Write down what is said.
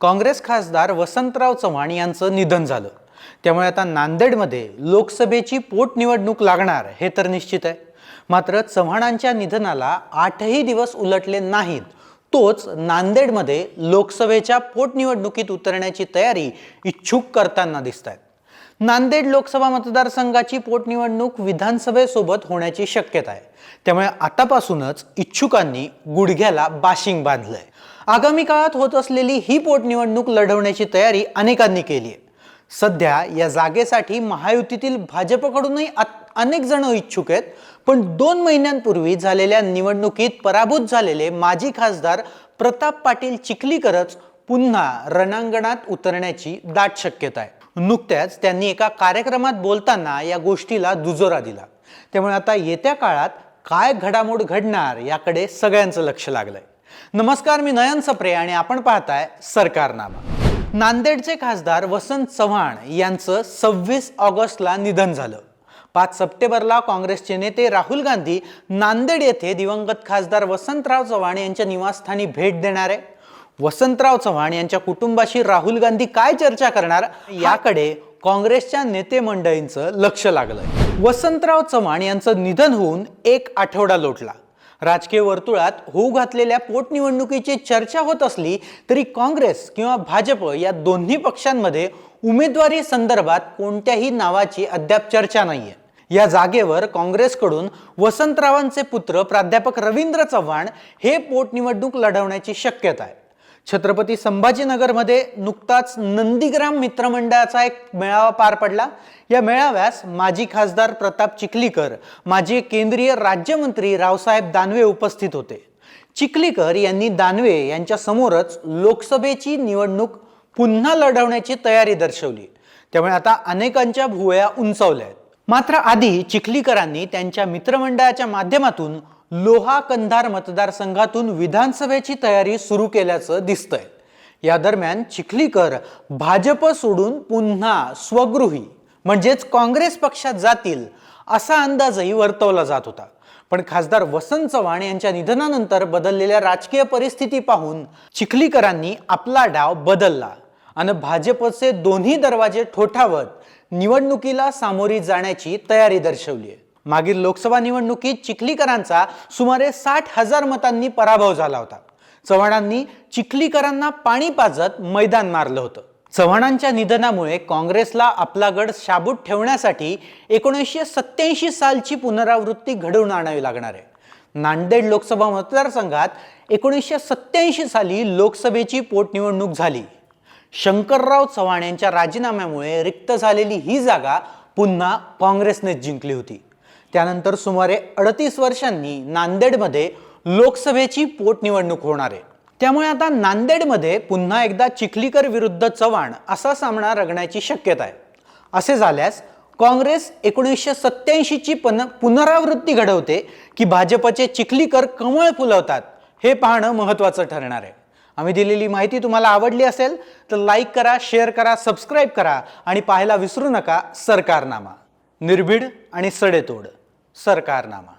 काँग्रेस खासदार वसंतराव चव्हाण यांचं निधन झालं. त्यामुळे आता नांदेडमध्ये लोकसभेची पोटनिवडणूक लागणार हे तर निश्चित आहे. मात्र चव्हाणांच्या निधनाला आठही दिवस उलटले नाहीत. तोच नांदेडमध्ये लोकसभेच्या पोटनिवडणुकीत उतरण्याची तयारी इच्छुक करताना दिसत आहेत नांदेड लोकसभा मतदारसंघाची पोटनिवडणूक विधानसभेसोबत होण्याची शक्यता आहे. त्यामुळे आतापासूनच इच्छुकांनी गुडघ्याला बाशिंग बांधलंय. आगामी काळात होत असलेली ही पोटनिवडणूक लढवण्याची तयारी अनेकांनी केली आहे. सध्या या जागेसाठी महायुतीतील भाजपकडूनही अनेक जण इच्छुक आहेत पण दोन महिन्यांपूर्वी झालेल्या निवडणुकीत पराभूत झालेले माजी खासदार प्रताप पाटील चिखलीकरच पुन्हा रणांगणात उतरण्याची दाट शक्यता आहे. नुकत्याच त्यांनी एका कार्यक्रमात बोलताना या गोष्टीला दुजोरा दिला. त्यामुळे आता येत्या काळात काय घडामोड घडणार याकडे सगळ्यांचं लक्ष लागलंय. नमस्कार मी नयन सप्रे आणि आपण पाहताय सरकारनामा. नांदेडचे खासदार वसंत चव्हाण यांचं सव्वीस ऑगस्टला निधन झालं. पाच सप्टेंबरला काँग्रेसचे नेते राहुल गांधी नांदेड येथे दिवंगत खासदार वसंतराव चव्हाण यांच्या निवासस्थानी भेट देणार. आहे वसंतराव चव्हाण यांच्या कुटुंबाशी राहुल गांधी काय चर्चा करणार याकडे काँग्रेसच्या नेते मंडळींचं लक्ष लागलंय. वसंतराव चव्हाण यांचं निधन होऊन एक आठवडा लोटला. राजकीय वर्तुळात होऊ घातलेल्या पोटनिवडणुकीची चर्चा होत असली तरी काँग्रेस किंवा भाजप या दोन्ही पक्षांमध्ये उमेदवारी संदर्भात कोणत्याही नावाची अद्याप चर्चा नाहीये. या जागेवर काँग्रेसकडून वसंतरावांचे पुत्र प्राध्यापक रवींद्र चव्हाण हे पोटनिवडणूक लढवण्याची शक्यता आहे. छत्रपती संभाजीनगरमध्ये नुकताच नंदीग्राम मित्रमंडळाचा एक मेळावा पार पडला. या मेळाव्यास माजी खासदार प्रताप चिखलीकर माजी केंद्रीय राज्यमंत्री रावसाहेब दानवे उपस्थित होते. चिखलीकर यांनी दानवे यांच्या समोरच लोकसभेची निवडणूक पुन्हा लढवण्याची तयारी दर्शवली. त्यामुळे आता अनेकांच्या भुवया उंचावल्या आहेत. मात्र आधी चिखलीकरांनी त्यांच्या मित्रमंडळाच्या माध्यमातून लोहा कंधार मतदारसंघातून विधानसभेची तयारी सुरू केल्याचं दिसतंय. या दरम्यान चिखलीकर भाजप सोडून पुन्हा स्वगृही म्हणजेच काँग्रेस पक्षात जातील असा अंदाजही वर्तवला जात होता. पण खासदार वसंत चव्हाण यांच्या निधनानंतर बदललेल्या राजकीय परिस्थिती पाहून चिखलीकरांनी आपला डाव बदलला आणि भाजपचे दोन्ही दरवाजे ठोठावत निवडणुकीला सामोरी जाण्याची तयारी दर्शवली आहे मागील लोकसभा निवडणुकीत चिखलीकरांचा सुमारे साठ हजार मतांनी पराभव झाला होता. चव्हाणांनी चिखलीकरांना पाणी पाजत मैदान मारलं होतं. चव्हाणांच्या निधनामुळे काँग्रेसला आपला गड शाबूत ठेवण्यासाठी एकोणीसशे सत्याऐंशी सालची पुनरावृत्ती घडवून आणावी लागणार आहे. नांदेड लोकसभा मतदारसंघात एकोणीसशे सत्याऐंशी साली लोकसभेची पोटनिवडणूक झाली. शंकरराव चव्हाण यांच्या राजीनाम्यामुळे रिक्त झालेली ही जागा पुन्हा काँग्रेसनेच जिंकली होती. त्यानंतर सुमारे अडतीस वर्षांनी नांदेडमध्ये लोकसभेची पोटनिवडणूक होणार आहे. त्यामुळे आता नांदेडमध्ये पुन्हा एकदा चिखलीकर विरुद्ध चव्हाण असा सामना रंगण्याची शक्यता आहे. असे झाल्यास काँग्रेस एकोणीसशे सत्त्याऐंशीची पन पुनरावृत्ती घडवते की भाजपचे चिखलीकर कमळ फुलवतात हे पाहणं महत्त्वाचं ठरणार आहे. आम्ही दिलेली माहिती तुम्हाला आवडली असेल तर लाईक करा शेअर करा सबस्क्राईब करा आणि पाहायला विसरू नका सरकारनामा. निर्भीड आणि सडेतोड. सरकारनामा